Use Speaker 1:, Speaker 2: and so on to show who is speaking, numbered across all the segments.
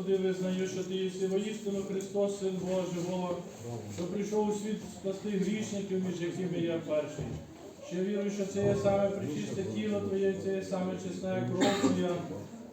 Speaker 1: Господи, визнаю, що Ти єси воістину Христос, Син Божий, що прийшов у світ спасти грішників, між якими я перший. Ще вірую, що це є саме причисте тіло Твоє, це є саме чесна кров Твоя.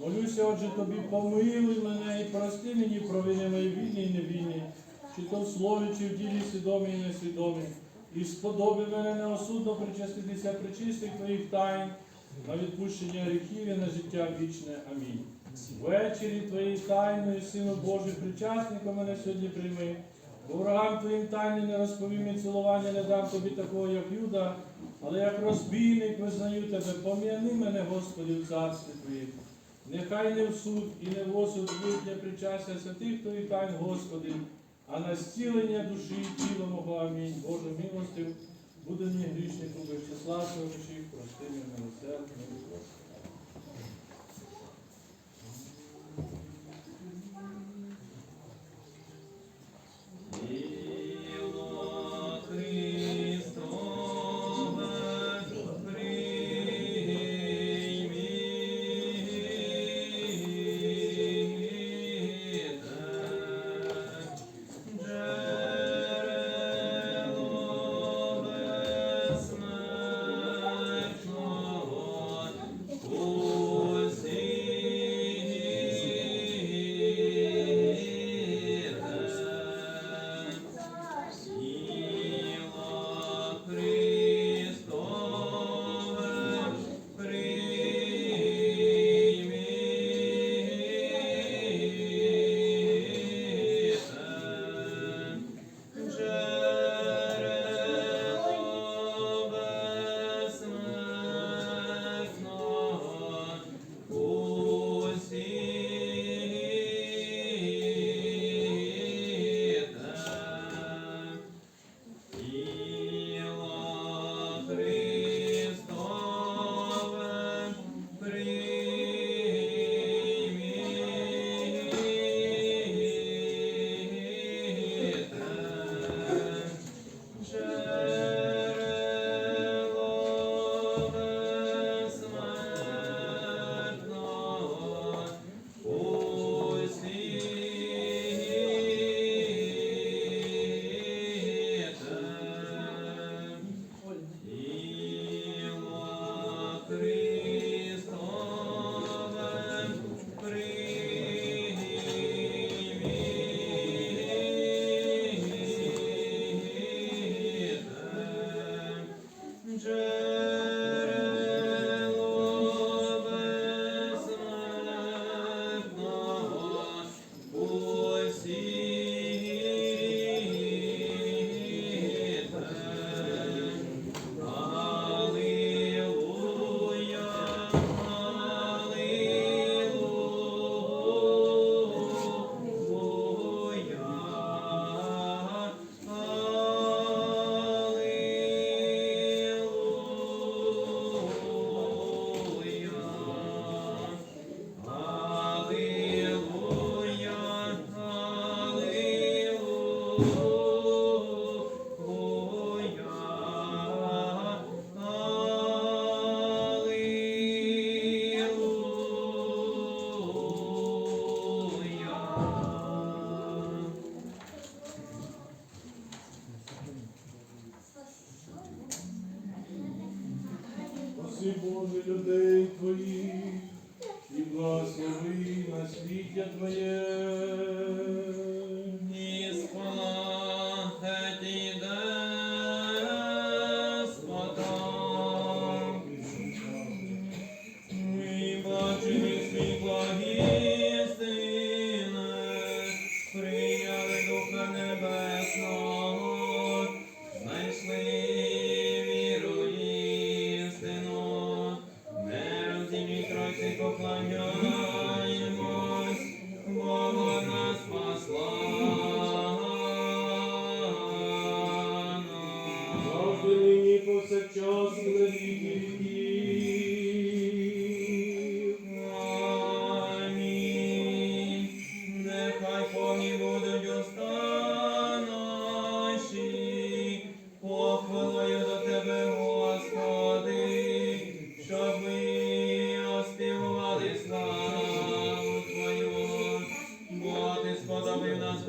Speaker 1: Молюся, отже, тобі помилуй мене і прости мені провини мої вільні і невільні, чи то в слові, чи в ділі свідомі і несвідомі. І сподоби мене неосудно причаститися причистих твоїх тайн на відпущення гріхів і на життя вічне. Амінь. Ввечері твоєї тайної, Сину Божий, причасником мене сьогодні прийми. Ворогам твоїм тайни не розповім і цілування не дам тобі такого, як Юда, але як розбійник визнаю тебе, пом'яни мене, Господи, в царстві Твоїх. Нехай не в суд і не в осуд їхнє причастя святих твоїх тайн, Господи, а на зцілення душі і тіла мого. Амінь. Боже милостив, буде мені грішнику без числа своїх, прости мене милосердно.
Speaker 2: Amen.
Speaker 1: Спаси Боже людей Твоїх і благослови Твоє.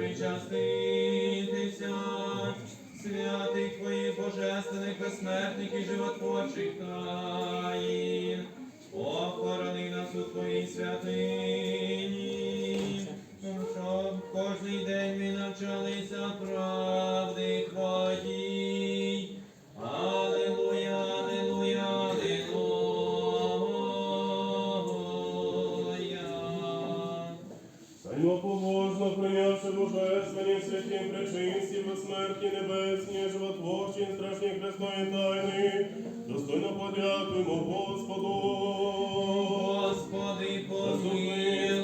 Speaker 2: Причаститися, святих Твоїх божественних, безсмертних і животворчих таїн, охорони нас у Твоїй святині,
Speaker 3: прийнявши божественні святі причисті, безсмертні небесні, животворчі, страшні Христові тайни, достойно подякуємо Господу.
Speaker 2: Господи,
Speaker 3: помилуй,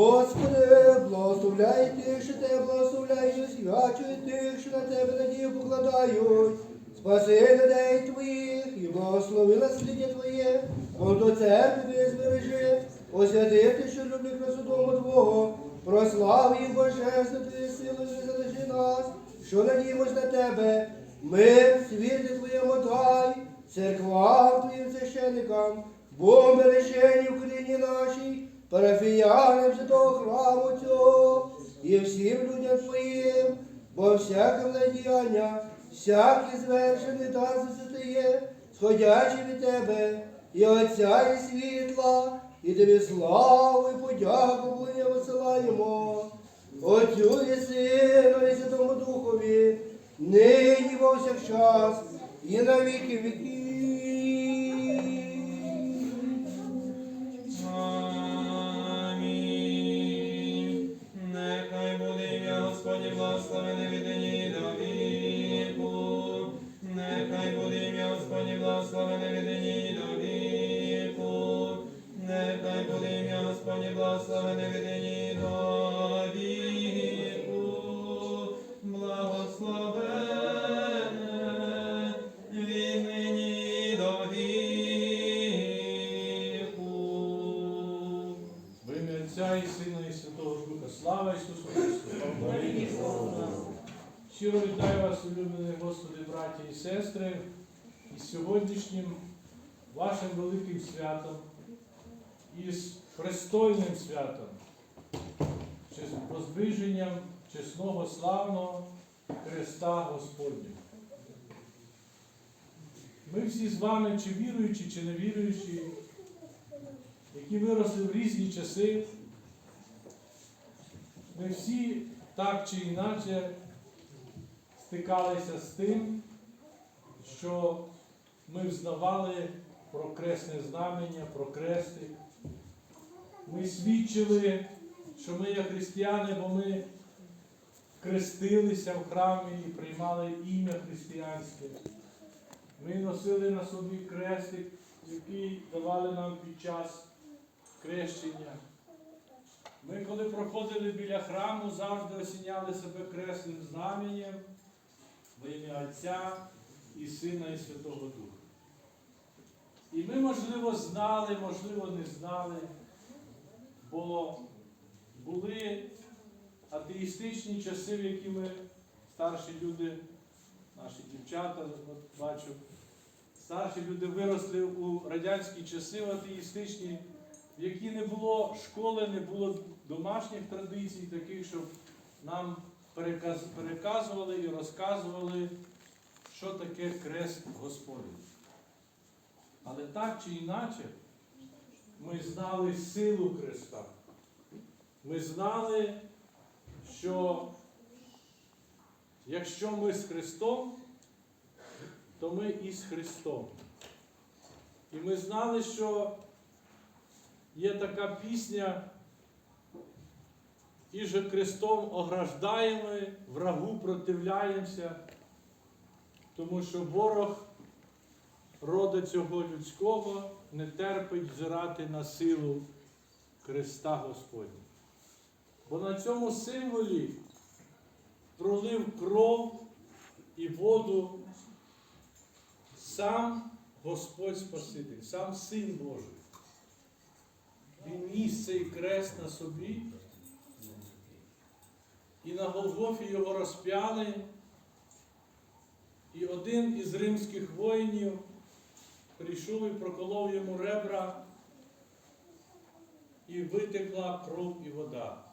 Speaker 2: Господи,
Speaker 4: благословляй тих, що тебе благословляють, свячуй тих, що на тебе надію покладають. Спаси людей твоїх і благослови насліддя Твоє, бо до церкви збережи, освятити, що люблять красу дому Твого, прослав їх божественно Твоєю силою залиши нас, що надіємось на тебе. Мир, світлі Твоєму дай, церквам Твоїм священникам, Богом величені в Україні нашій, парафіянам святого храму цього і всім людям Твоїм, бо всяке владіяння, всякий звершений дар святиє, сходячи від Тебе, і Отця, і світла, і тобі славу і подяку висилаємо. Отцю і Сину, і Святому Духові, нині повсякчас, і на віки віків.
Speaker 1: Отця і Сина і Святого Духа. Слава Ісусу Христу! Щиро вітаю вас, улюблені Господи, браті і сестри, із сьогоднішнім вашим великим святом, із Христойним святом, чи з воздвиженням чесного славного Христа Господня. Ми всі з вами, чи віруючі, чи не віруючі, які виросли в різні часи, ми всі так чи інакше стикалися з тим, що ми взнавали про кресне знамення, про крести. Ми свідчили, що ми є християни, бо ми крестилися в храмі і приймали ім'я християнське. Ми носили на собі крестик, який давали нам під час крещення. Коли проходили біля храму, завжди осіняли себе кресним знаменем во ім'я Отця і Сина і Святого Духа. І ми, можливо, знали, можливо, не знали, бо були атеїстичні часи, в які ми, старші люди, наші дівчата, от бачу, старші люди виросли у радянські часи в атеїстичні, в які не було школи, не було домашніх традицій, таких, щоб нам переказ- переказували і розказували, що таке крест Господень. Але так чи інакше, ми знали силу Христа. Ми знали, що якщо ми з Христом, то ми із Христом. І ми знали, що є така пісня, і же крестом ограждаємо, врагу противляємося, тому що ворог рода цього людського не терпить взирати на силу Христа Господня. Бо на цьому символі пролив кров і воду сам Господь Спаситель, сам Син Божий. Він ніс цей крест на собі, і на Голгофі його розп'яли, і один із римських воїнів прийшов і проколов йому ребра, і витекла кров і вода.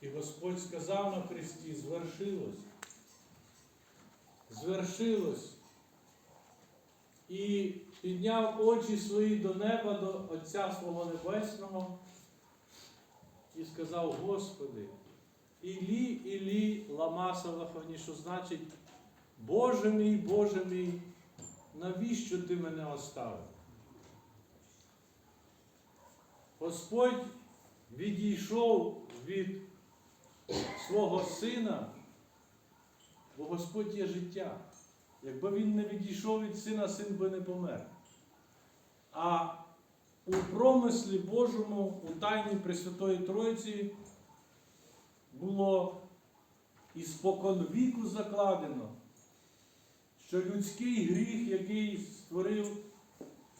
Speaker 1: І Господь сказав на Христі, звершилось. Звершилось. І підняв очі свої до неба, до Отця свого Небесного, і сказав, Господи, Ілі, Ілі, лама Савахані, що значить, Боже мій, Боже мій, навіщо ти мене оставив? Господь відійшов від свого сина, бо Господь є життя. Якби він не відійшов від сина, син би не помер. А у промислі Божому, у тайні Пресвятої Тройці було і спокон віку закладено, що людський гріх, який створив,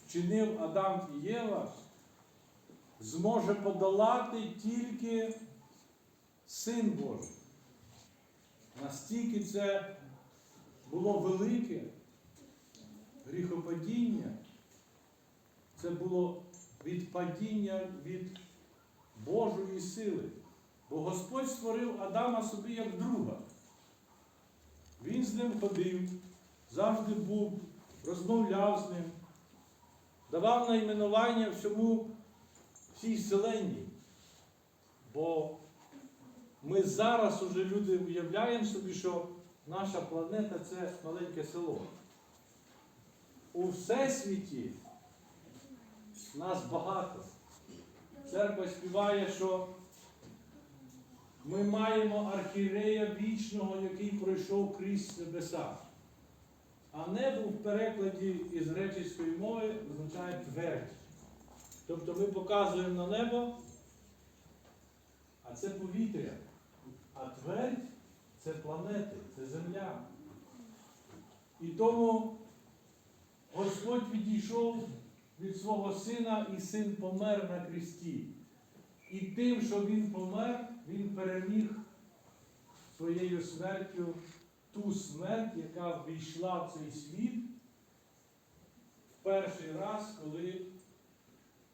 Speaker 1: вчинив Адам і Єва, зможе подолати тільки Син Божий. Настільки це було велике гріхопадіння, це було відпадіння від Божої сили. Бо Господь створив Адама собі як друга. Він з ним ходив, завжди був, розмовляв з ним, давав найменування всьому всій селенні. Бо ми зараз уже люди уявляємо собі, що наша планета це маленьке село. У всесвіті нас багато. Церква співає, що ми маємо архірея вічного, який пройшов крізь небеса. А небо в перекладі із греческої мови означає твердь. Тобто ми показуємо на небо, а це повітря. А твердь це планети, це земля. І тому Господь відійшов від свого сина, і син помер на кресті. І тим, що він помер, він переміг своєю смертю ту смерть, яка ввійшла в цей світ в перший раз, коли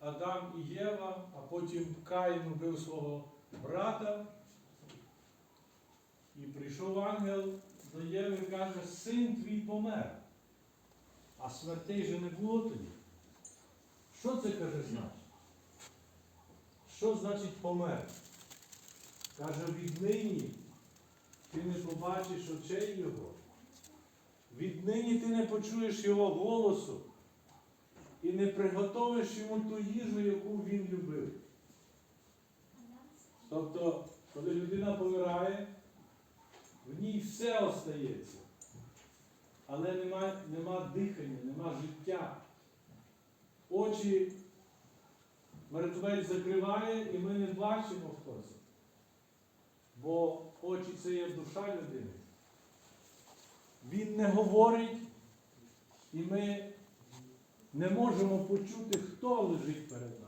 Speaker 1: Адам і Єва, а потім Каїн убив свого брата. І прийшов ангел до Єви і каже, син твій помер. А смертей же не було тоді. Що це каже значить? Що значить помер? Каже, віднині ти не побачиш очей його. Віднині ти не почуєш його голосу і не приготовиш йому ту їжу, яку він любив. Тобто, коли людина помирає, в ній все остається. Але нема, нема дихання, нема життя. Очі мертвець закриває, і ми не бачимо хто це. Бо очі це є душа людини. Він не говорить, і ми не можемо почути, хто лежить перед нами.